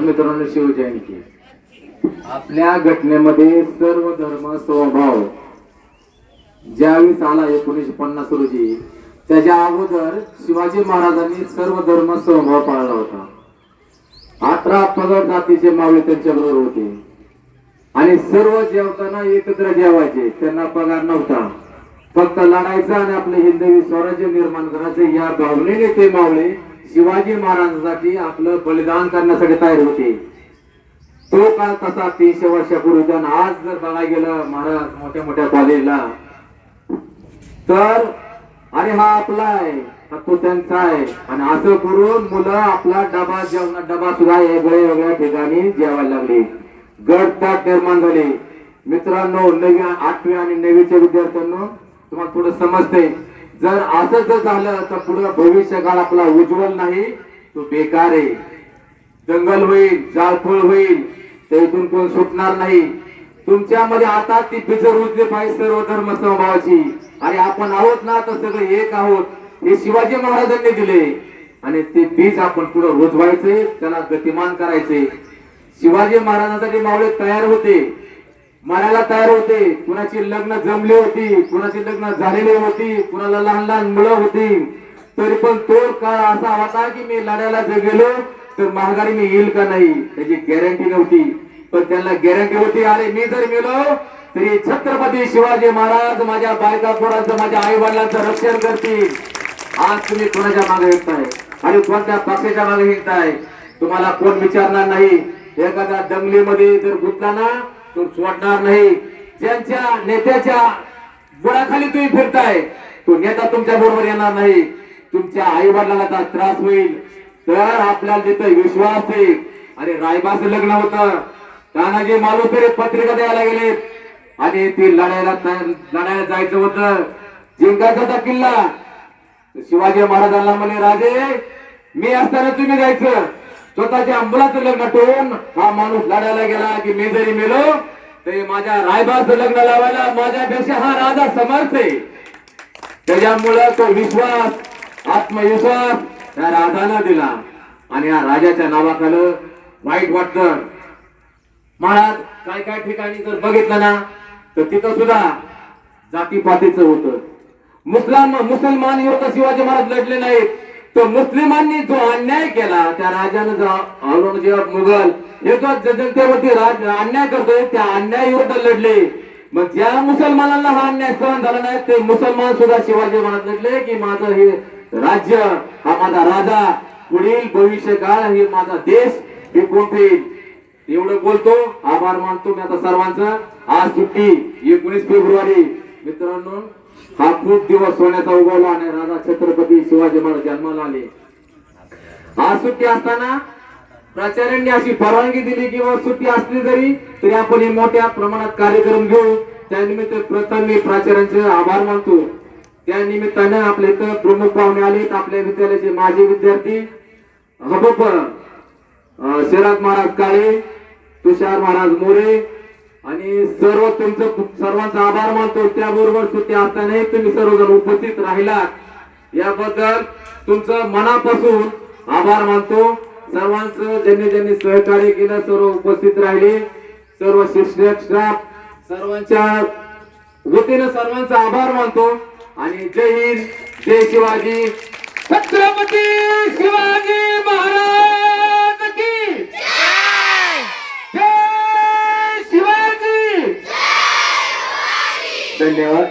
मित्रांनो शिवजयंती आपल्या घटनेमध्ये सर्व धर्म स्वभाव ज्यावेळेस आला एकोणीशे पन्नास रोजी त्याच्या अगोदर शिवाजी महाराजांनी सर्व धर्म स्वभाव पाळला होता. अठरा पगड जातीचे मावळे त्यांच्याबरोबर होते. आणि सर्व जेवताना एकत्र जेवायचे. त्यांना पगार नव्हता. फक्त लढायचं आणि आपलं हिंदवी स्वराज्य निर्माण करायचं या भावनेने ते मावळे शिवाजी महाराजांसाठी आपलं बलिदान करण्यासाठी तयार होते. तो काळ तसा तीनशे वर्षापूर्वी आज जर बघायला गेलं महाराज मोठ्या मोठ्या कॉलेजला तर अरे हा आपला आहे हा तो त्यांचा आहे. आणि असं करून मुलं आपला डबा जेवणा डबा सुद्धा वेगळ्या वेगळ्या ठिकाणी जेवायला लागले. गटताट निर्माण झाले. मित्रांनो नवी आठवी आणि नववीच्या विद्यार्थ्यांना तुम्हाला थोडं समजते जर असं जर झालं तर पुढे भविष्य काळ आपला उज्ज्वल नाही तो बेकार आहे. जंगल होईल जाळफळ होईल त्यातून कोण सुटणार नाही. तुमच्यामध्ये आता ती बिजर उजली पाहिजे सर्व धर्म समभावाची. आणि आपण आहोत ना तर सगळे एक आहोत. हे शिवाजी महाराजांनी दिले. आणि ते बीज आपण पुढे रोजवायचे त्याला गतिमान करायचे. शिवाजी महाराजांसाठी मावळे तयार होते. मरायला तयार होते. कुणाची लग्न जमली होती कुणाची लग्न झालेली होती कुणाला लहान लहान मुलं होती. तरी पण तो काळ असा होता की मी लढायला जर गेलो तर महागारी मी येईल का नाही त्याची गॅरंटी नव्हती. पण त्यांना गॅरंटी होती. अरे मी जर गेलो तरी छत्रपती शिवाजी महाराज माझ्या बायका पोरांचं माझ्या आई वडिलांचं रक्षण करतील. आज तुम्ही कोणाच्या मागे हिंडताय? आणि कोणत्या पक्षाच्या मागे हिंडताय? तुम्हाला कोण विचारणार नाही? एखाद्या दंगलीमध्ये जर गुंतला ना तो सोडणार नाही. ज्यांच्या नेत्याच्या बुडाखाली तुम्ही फिरताय तो नेता तुमच्या बरोबर येणार नाही. तुमच्या आई वडिलांना त्रास होईल. तर आपल्याला तिथं विश्वास आहे आणि रायबाचं लग्न होतं. तानाजी मालुसरे पत्रिका द्यायला गेले आणि ती लढायला लढायला जायचं होतं. जिंकायचा होता किल्ला. शिवाजी महाराजांना म्हणे राजे मी असताना तुम्ही जायचं. स्वतःच्या मुलाचं लग्न ठेवून हा माणूस लढायला गेला की मी जरी मेलो तरी माझ्या रायबाचं लग्न लावायला माझ्यापेक्षा हा राजा समर्थ आहे. त्याच्यामुळं तो विश्वास आत्मविश्वास त्या राजानं दिला. आणि या राजाच्या नावाखालं वाईट वाटतं. महाराज काय काय ठिकाणी जर बघितलं ना तर तिथं सुद्धा जातीपातीचं होतं. मुस्लिम मुसलमान युवक शिवाजी महाराज लढले नाहीत. तर मुस्लिमांनी जो अन्याय त्या राजानं जो औरंगजेब मुघल हे जो जनतेवरती राज अन्याय करतोय त्या अन्यायविरुद्ध लढले. मग ज्या मुसलमानांना हा अन्याय सहन झाला नाही ते मुसलमान सुद्धा शिवाजी महाराज लढले की माझं हे राज्य हा माझा राजा पुढील भविष्य काळ हे माझा देश हे ठेईल एवढं बोलतो आभार मानतो मी आता सर्वांचं. आज सुट्टी एकोणीस फेब्रुवारी. मित्रांनो हा खूप दिवस सोन्याचा उगवला आणि राजा छत्रपती शिवाजी महाराज जन्माला आले. आज सुट्टी असताना प्राचार्यांनी अशी परवानगी दिली किंवा सुट्टी असली जरी तरी आपण हे मोठ्या प्रमाणात कार्यक्रम घेऊ. त्यानिमित्त प्रथम मी प्राचार्यांचे आभार मानतो. त्या निमित्तानं आपल्या इथं प्रमुख पाहुणे आले आपल्या विद्यालयाचे माजी विद्यार्थी. हबप अं, महाराज काळे तुषार महाराज मोरे आणि सर्व तुमचं सर्वांचा आभार मानतो. त्याबरोबर सुट्टी असतानाही तुम्ही सर्वजण उपस्थित राहिलात. याबद्दल तुमचं मनापासून आभार मानतो. सर्वांचं ज्यांनी ज्यांनी सहकार्य केलं सर्व उपस्थित राहिले. सर्व शिक्षक स्टाफ सर्वांच्या वतीनं सर्वांचा आभार मानतो. आणि जय हिंद जय शिवाजी. छत्रपती शिवाजी महाराज की जय शिवाजी! धन्यवाद.